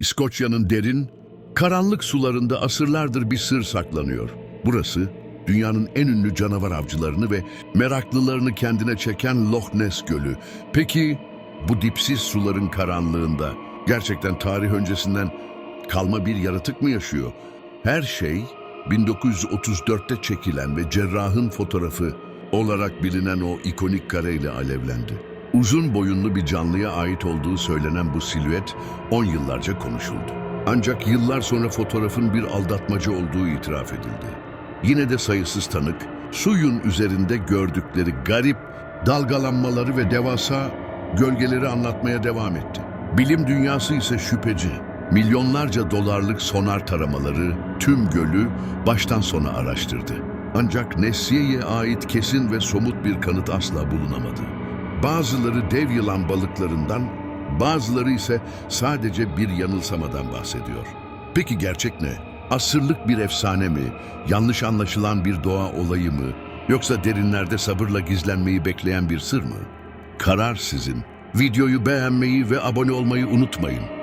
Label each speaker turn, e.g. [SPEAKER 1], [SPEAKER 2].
[SPEAKER 1] İskoçya'nın derin, karanlık sularında asırlardır bir sır saklanıyor. Burası, dünyanın en ünlü canavar avcılarını ve meraklılarını kendine çeken Loch Ness Gölü. Peki, bu dipsiz suların karanlığında gerçekten tarih öncesinden kalma bir yaratık mı yaşıyor? Her şey 1934'te çekilen ve cerrahın fotoğrafı olarak bilinen o ikonik kareyle alevlendi. Uzun boyunlu bir canlıya ait olduğu söylenen bu silüet 10 yıllarca konuşuldu. Ancak yıllar sonra fotoğrafın bir aldatmaca olduğu itiraf edildi. Yine de sayısız tanık, suyun üzerinde gördükleri garip dalgalanmaları ve devasa gölgeleri anlatmaya devam etti. Bilim dünyası ise şüpheci. Milyonlarca dolarlık sonar taramaları tüm gölü baştan sona araştırdı. Ancak Nessie'ye ait kesin ve somut bir kanıt asla bulunamadı. Bazıları dev yılan balıklarından, bazıları ise sadece bir yanılsamadan bahsediyor. Peki gerçek ne? Asırlık bir efsane mi? Yanlış anlaşılan bir doğa olayı mı? Yoksa derinlerde sabırla gizlenmeyi bekleyen bir sır mı? Karar sizin. Videoyu beğenmeyi ve abone olmayı unutmayın.